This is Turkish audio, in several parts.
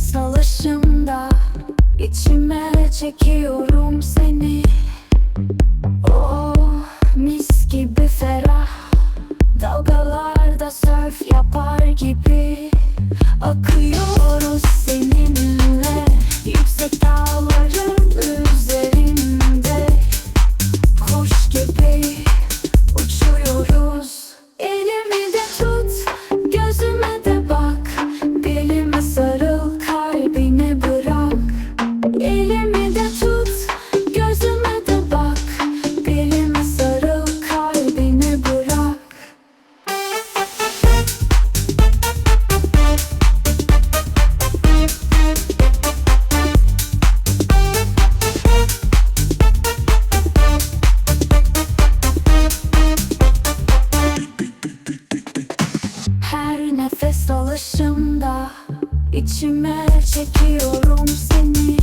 salışımda içime çekiyorum seni. Oh mis gibi ferah. Dalgalarda sörf yapar gibi Akıl nefes alışımda içime çekiyorum seni.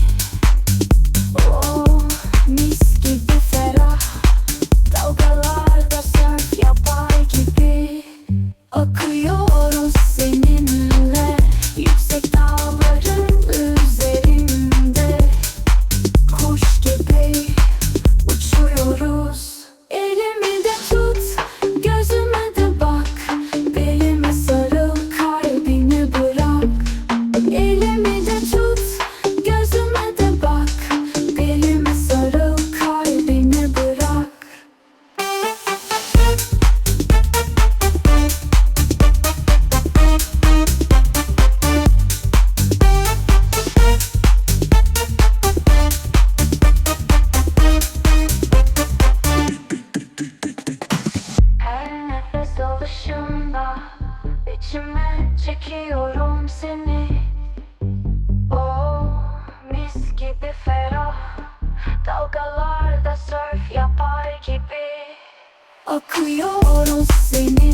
başımda içime çekiyorum seni. Oh mis gibi ferah Dalgalarda sörf yapar gibi. Akıyoruz seni.